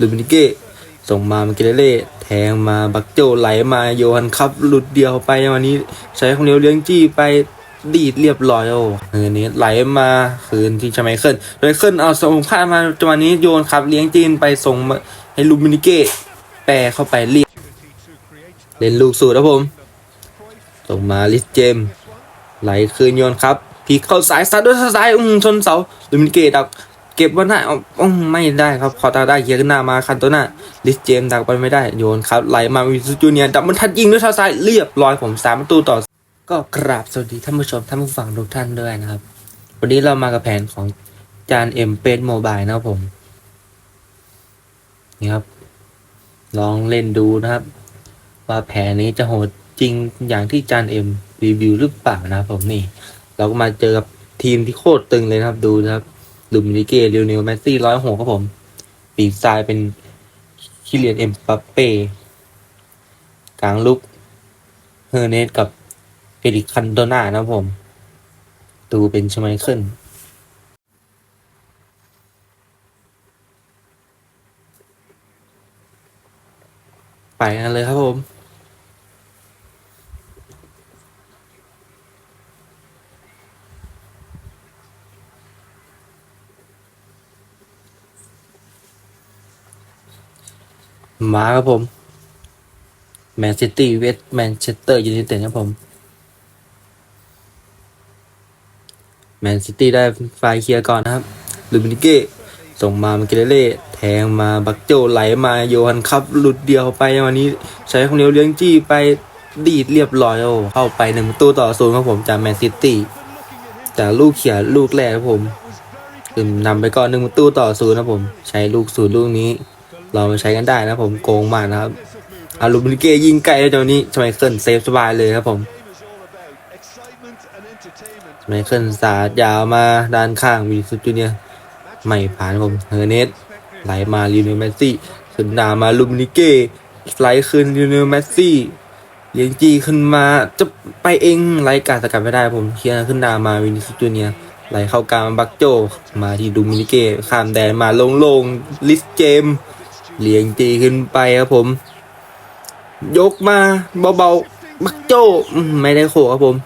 ลูมินิเก้ส่งมามาเกเรเล่แทงมาบักโจไหลมาโยฮันครับหลุดเดียวไปวันนี้ ใช้คนเดียวเลี้ยงจี้ไปดีดเรียบร้อยโอ้เออนี้ไหลมาคืนที่ชไมเคิลโดยเคิลเอาส่งพลามาจังหวะนี้โยนครับเลี้ยงจีนไปส่งให้ลูมินิเก้แปรเข้าไปเรียบเล่นลูกสูตรครับผม ส่งมาลิสเจม ไหลคืนโยนครับพีเข้าสายซัดด้วยซ้ายอืมชนเสาลูมินิเก้ดัก เก็บวันได้อ๋อไม่ได้ครับพอตาได้เฮียร์ขึ้นหน้ามาคันโตหน้าลิสเจมส์ดักไปไม่ได้โยนครับไหลมาวิสจูเนียดับมันทัดยิงด้วยเท้าซ้ายเรียบร้อยผมสามประตูต่อ ก็กราบสวัสดีท่านผู้ชมท่านผู้ฟังทุกท่านด้วยนะครับ วันนี้เรามากับแผนของจานเอ็มเป็นโมบายนะครับผมนี่ครับ ลองเล่นดูนะครับ ว่าแผนนี้จะโหดจริงอย่างที่จานเอ็มรีวิวหรือเปล่านะครับผมนี่ เราก็มาเจอกับทีมที่โคตรตึงเลยนะครับดูนะครับ ลูมินิเกเรียวเนลแมสซี่ร้อยหกครับผม ปีกซ้ายเป็นคิเลียนเอ็มปัปเป้กลางลุกเฮอร์เนสกับเอริคันโดนานะครับผม ดูเป็นชไมเคิลไปกันเลยครับผม มาครับผมแมนซิตี้เวสต์แมนเชสเตอร์ยูไนเต็ดครับผมแมนซิตี้ได้ไฟล์เคลียร์ก่อนนะครับลูมินิเก้ส่งมามาเกเรเล่แทงมาบักโจไหลมาโยฮันครับหลุดเดียวไปวันนี้ ใช้คนเดียวเลี้ยงจี้ไปดีดเรียบร้อยโอ้เข้าไปหนึ่งประตูต่อศูนย์ครับผมจากแมนซิตี้จากลูกเขียลูกแรกครับผมคือนำไปก่อนหนึ่งประตูต่อศูนย์ครับผม ใช้ลูกศูนย์ลูกนี้ เรามาใช้กันได้นะผมโกงมากนะครับอาลูมินิเกยิงไกลแล้วเจ้านี้ชไมเคิลเซฟสบายเลยครับผมไมเคิลสาดยาวมาด้านข้างวินิสุสจูเนียไม่ผ่านผมเฮอร์เนสไหลมาลิโอเนลเมสซี่ขึ้นดามาลูมินิเก้ไหลขึ้นลิโอเนลเมสซี่เลี้ยงจีขึ้นมาจะไปเองไหลการสกัดไม่ได้ผมเคลียร์ขึ้นดามาวินิสุจูเนียไหลเข้ากลางบักโจ มาที่ลูมินิเกข้ามแดนมาโล่งลิสเจม เลี้ยงจีขึ้นไปครับผม ยกมาเบาๆบักโจอืมไม่ได้โขกครับผม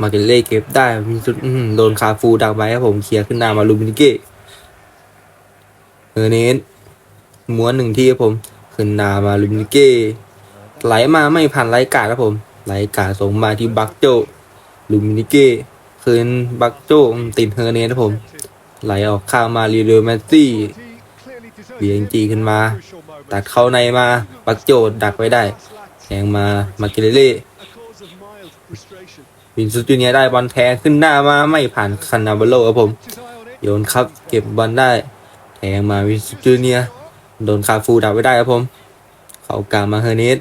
มาเกเล่เก็บได้มีสุดโดนคาฟูดักไว้ครับผมเคลียร์ขึ้นหน้ามาลูมินิเก้เออเนสม้วนหนึ่งที่ครับผม ขึ้นหน้ามาลูมินิเก้ไหลมาไม่ผ่านไหลกาครับผมไหลกาส่งมาที่บักโจลูมินิเก้คืนบักโจติดเฮอร์เนสครับผม ไหลออกข้างมาลีเดอร์แมสซี่ เบียงจีขึ้นมา ตัดเข้าในมาบักโจดดักไว้ได้แทงมามาเกเล่วินซูจูเนียได้บอลแทงขึ้นหน้ามาไม่ผ่านคันนาบาโลครับผม โยนครับเก็บบอลได้ แทงมาวินซูจูเนียโดนคาฟูดักไว้ได้ครับผม เข้ากลางมาเฮเนส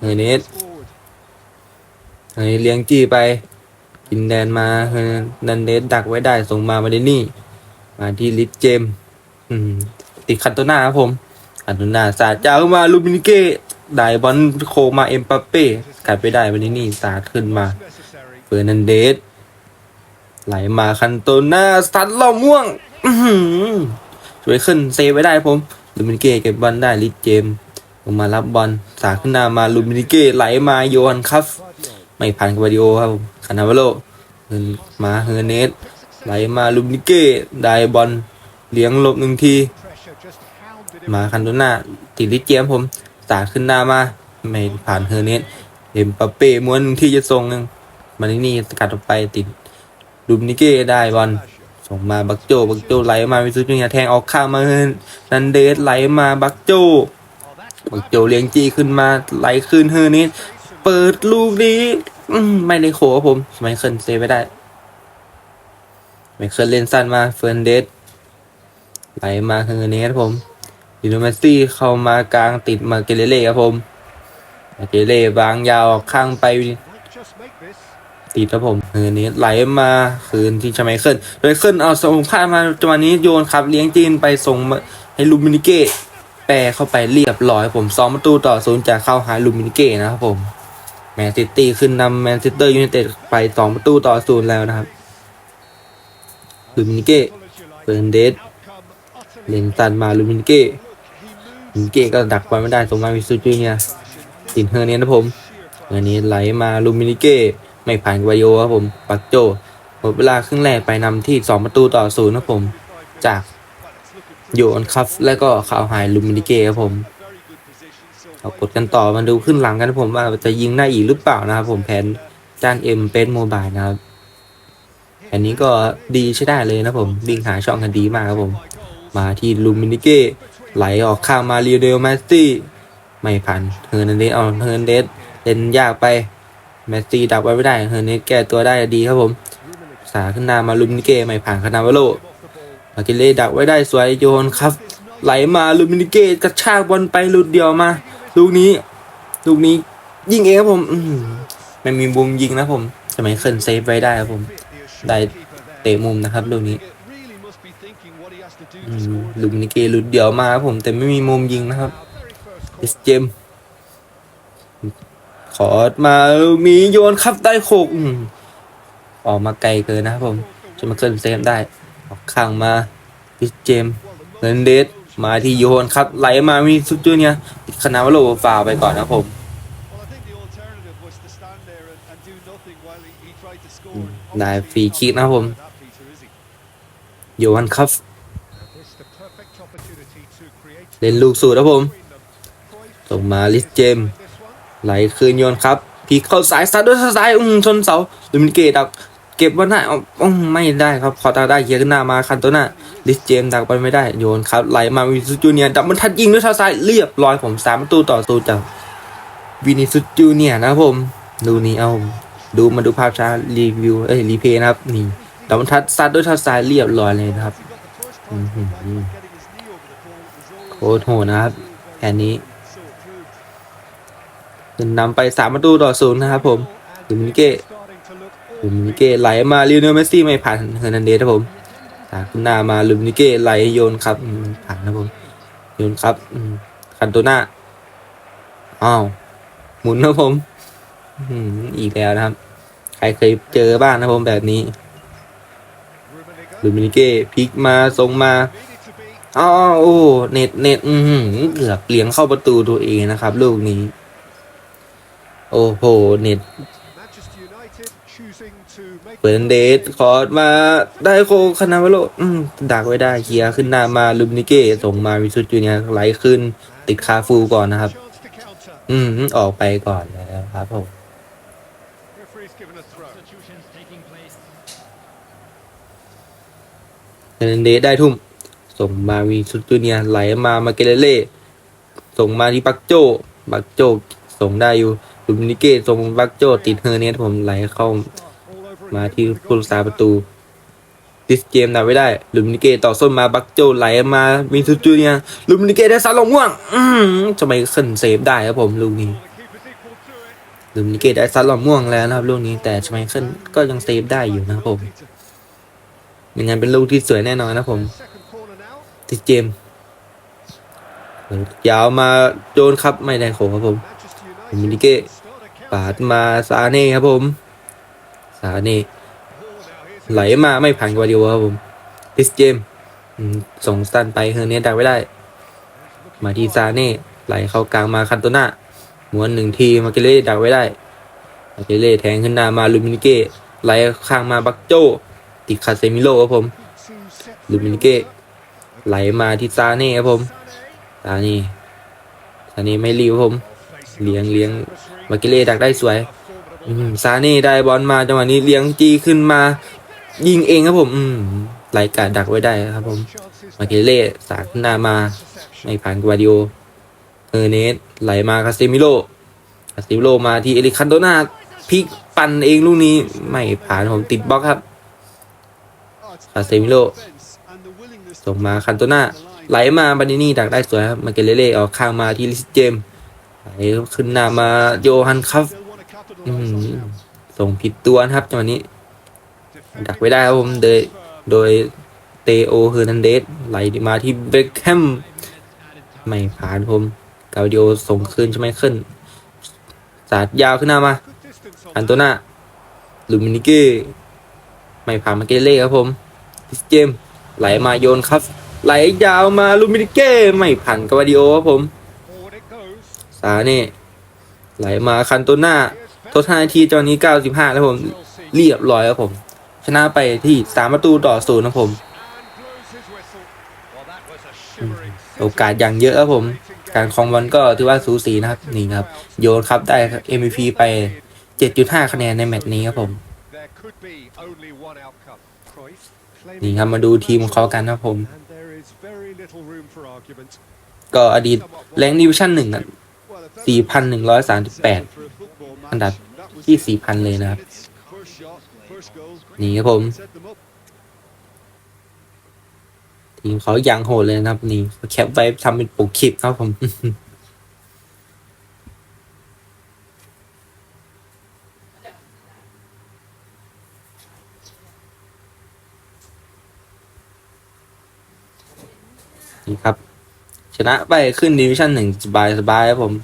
เฮเนสเฮเนสเลี้ยงจี้ไปกินแดนมาเฮนันเดสดักไว้ได้ส่งมามาเดนี่ มาที่ลิสเจม ติดคันโตหน้าครับผมคันโตหน้าสาดยาวขึ้นมาลูมินิเก้ได้บอลโคมาเอ็มปัปเป้กัดไปได้มาเดนี่สาดขึ้นมาเฟอร์นันเดสไหลมาคันโตหน้าสตัดล่อม่วงช่วยขึ้นเซฟไว้ได้ผมลูมินิเก้เก็บบอลได้ลิสเจมลงมารับบอลสาดขึ้นหน้ามาลูมินิเก้ไหลมาโยนครับไม่ผ่านกับวาดิโอครับคานาวาโลมาเฮอร์เนสไหลมาลูมินิเก้ได้บอลเลี้ยงลบหนึ่งที มาคันโตหน้าติดลิเจมส์ผม สาขึ้นหน้ามา ไม่ผ่านเฮอร์เนสเอ็มปัปเป้ม้วนที่จะส่งนึงมานี่นี่สกัดออกไปติดดูมนิเก้ได้บอลส่งมาบักโจ บักโจไหลมาวิสุทธิ์ยาแทงออกข้างมาเฮนนันเดสไหลมาบักโจ บักโจเลี้ยงจีขึ้นมาไหลขึ้นเฮอร์นิสเปิดลูกนี้ไม่ได้โขผมไมเคิลเซฟไม่ได้ไมเคิลเล่นสั้นมาเฟิร์นเดสไหลมาเฮอร์เนสครับผม ดิโนแมสซี่เข้ามากลางติดมาเกเรเล่ครับผมมาเกเรเล่วางยาวข้างไป ติดครับผมเออนี้ไหลมาคืนที่ชไมเคิลโดยเคิลเอาส่งพลามาจังหวะนี้โยนครับ เลี้ยงจีนไปส่งให้ลูมินิเก้แปรเข้าไปเรียบร้อยผมสองประตูต่อศูนย์จากเข้าหาลูมินิเก้นะครับผมแมนซิตี้ขึ้นนำแมนซิสเตอร์ยูไนเต็ดไปสองประตูต่อศูนย์แล้วนะครับลูมินิเก้เฟิร์นเดสเลนตันมาลูมินิเก้ ลูมินเกก็ดักไว้ไม่ได้ส่งมาวิสุจูเนียตินเฮอร์เนียนะผมเฮอร์เนียไหลมาลูมินิเก้ไม่ผ่านวาโยครับผมปักโจหมดเวลาครึ่งแรกไปนำที่ 2 ประตูต่อศูนย์ครับผม จากโยนคัฟและก็ข่าวหายลูมินิเก้ครับผมเอากดกันต่อมาดูขึ้นหลังกันครับผมว่าจะยิงได้อีกหรือเปล่านะครับผมแผนจานเอ็มเป็นโมบายนะครับแผนนี้ก็ดีใช้ได้เลยนะผมวิ่งหาช่องกันดีมากครับผม มาที่ลูมินิเก้ ไหลออกข้างมาเรียเดลแมสซี่ไม่ผ่านเฮอร์นันเดสเอาเฮอร์นันเดสเล่นยากไปแมสซี่ดักไว้ไม่ได้เฮอร์นันเดสแก้ตัวได้ดีครับผม สาขึ้นหน้ามาลูมินิเก้ไม่ผ่านคานาวาโลมาเกเล่ดักไว้ได้สวยโยนครับ ไหลมาลูมินิเกตกระชากบอลไปหลุดเดียวมา ลูกนี้ลูกนี้ยิงเองครับผมอือหือไม่มีมุมยิงนะผมสมัยเคินเซฟไว้ได้ครับผม ได้เตะมุมนะครับลูกนี้ ลูมินิเกหลุดเดียวมาครับผมแต่ไม่มีมุมยิงนะครับเอสเจม ขอมาลูกมีโยนครับได้โคกออกมาไกลเกินนะครับผมจะมาเคินเซฟได้ ออกข้างมาพิสเจมเงินเดสมาที่โยนครับ ไหลมามีซุดจูเนี่ยติดคณะวโลฟาวไปก่อนนะครับผมได้ฟรีคิกนะครับผมโยนคัฟ เล่นลูกสูตรครับผม ส่งมาลิสเจม ไหลคืนโยนครับพีเข้าสายซัดด้วยซ้ายอืมชนเสาลูมินเกตดักเก็บวันหน้าอาอืมไม่ได้ครับขอตาได้เคียร์ขึ้นหน้ามาคันตัวหน้าลิสเจมดักไปไม่ได้โยนครับไหลมาวินิสุจูเนียร์ดับมันทัดยิงด้วยเท้าซ้ายเรียบร้อยผมสามประตูต่อตูจากวินิสุจูเนียร์นะครับผม ดูนี่เอาดูมาดูภาพช้ารีวิวเอ้ยรีเพย์นะครับนี่ดับมันทัดซัดด้วยเท้าซ้ายเรียบร้อยเลยนะครับอื้อ หือโคตรโหนะครับแผนนี้ขึ้นนำไปสามประตูต่อศูนย์นะครับผมลูมินเก้ลูมินเก้ไหลมาลิโอเนลเมสซี่ไม่ผ่านเฮอร์นันเดสครับผมตามขึ้นหน้ามาลูมินิเก้ไหลโยนครับผ่านนะผมโยนครับคันโตน่าอ้าวหมุนนะผมอืมอีกแล้วนะครับ ใครเคยเจอบ้างนะผมแบบนี้ลูมินิเก้พลิกมาทรงมา อ๋อโอ้เน็ตเน็ตอือหือเกือบเลี้ยงเข้าประตูตัวเองนะครับ ลูกนี้ โอ้โหเน็ตเปิดเดทคอร์ดมาได้โคคานาวโลอืมดักไว้ได้เคลียร์ขึ้นหน้ามาลูมินิเก้ส่งมาวิสุทธิ์จูเนียไหลขึ้น ติดคาฟูก่อนนะครับ อืมออกไปก่อนแล้วครับผมเฮนเดสได้ทุ่ม ส่งมาวีสุดจูเนียไหลมามาเกเลเล่ ส่งมาที่บักโจบักโจส่งได้อยู่ลูมินิเก้ส่งบักโจติดเฮอร์เนสผมไหลเข้ามาที่ผู้รักษาประตูดิสเกมดับไม่ได้ลูมินิเก้ต่อส้นมาบักโจไหลมาวีสุดจูเนียลูมินิเก้ได้ซัดลงม่วงอืมทำไมขึ้นเซฟได้ครับผมลูกนี้ลูมินิเก้ได้ซัดลงม่วงแล้วนะครับลูกนี้แต่ทำไมขึ้นก็ยังเซฟได้อยู่นะครับผมยังไงเป็นลูกที่สวยแน่นอนนะครับผม ติดเจมยาวมาโจนครับไม่ได้โขงครับผมมินิเก้ปาดมาซาเน่ครับผมซาเน่ไหลมาไม่ผ่านกวาเดียวครับผมติสเจมส์อืมส่งสั้นไปเฮอร์เนสดักไม่ได้ มาที่ซาเน่ไหลเข้ากลางมาคันโตน่าม้วนหนึ่งทีมาเกเล่ดักไว้ได้มาเกเล่แทงขึ้นหน้ามาลูมินิเก้ไหลข้างมาบักโจติดคาเซมิโลครับผมลูมินิเก้ ไหลมาที่ซาเน่ครับผมซาเน่ซาเน่ไม่รีบผม เลี้ยงเลี้ยงมาเกเล่ดักได้สวยอืมซาเน่ได้บอลมาจังหวะนี้เลี้ยงจีขึ้นมา ยิงเองครับผมอืมไหลกาดดักไว้ได้ครับผมมาเกเล่สาขึ้นหน้ามาไม่ผ่านกวาดิโอเออเนสไหลมาคาเซมิโลคาเซมิโลมาที่เอริคันโตนาพลิกปั่นเองลูกนี้ไม่ผ่านผมติดบล็อกครับคาเซมิโล ส่งมาคันโตน่าไหลมาบานินี่ดักได้สวยครับมาเกเลเล่ออกข้างมาที่ลิสเจมส์ไหลขึ้นหน้ามาโยฮันคัฟส่งผิดตัวนะครับจังหวะนี้ ดักไว้ได้ครับผมโดยโดยเตโอเฮอร์นันเดสไหลมาที่เบคแฮมไม่ผ่านผมกาเดีโอส่งคืนใช่ไหมขึ้นสาดยาวขึ้นหน้ามาคันโตนาลูมินิเก้ไม่ผ่านมาเกเล่ครับผมลิสเจม ไหลมาโยนครับ ไหลยาวมาลูมินิเก้ไม่ผ่านกาวาดิโอครับผมสานี่ไหลมาคันโตน่าทด5นาทีตอนนี้ 95 แล้วผม เรียบร้อยครับผม ชนะไปที่ 3 ประตูต่อศูนย์ครับผม โอกาสอย่างเยอะครับผม การครองบอลก็ถือว่าสูสีนะครับ นี่ครับ โยนครับได้ MVP ไป 7.5 คะแนนในแมตช์นี้ครับผม นี่ครับมาดูทีมของเขากันนะครับผม ก็อดีตแรงดิวิชั่นหนึ่งอะ4,138อันดับที่4,000เลยนะครับ นี่ครับผม ทีมเขายังโหดเลยนะครับ นี่แคปไว้ทำเป็นปกคลิปครับผม ครับ ชนะไปขึ้นดิวิชั่นหนึ่งสบายสบายครับผม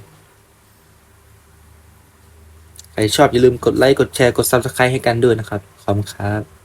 ใครชอบอย่าลืมกดไลค์ กดแชร์ กด Subscribe ให้กันด้วยนะครับ ขอบคุณครับ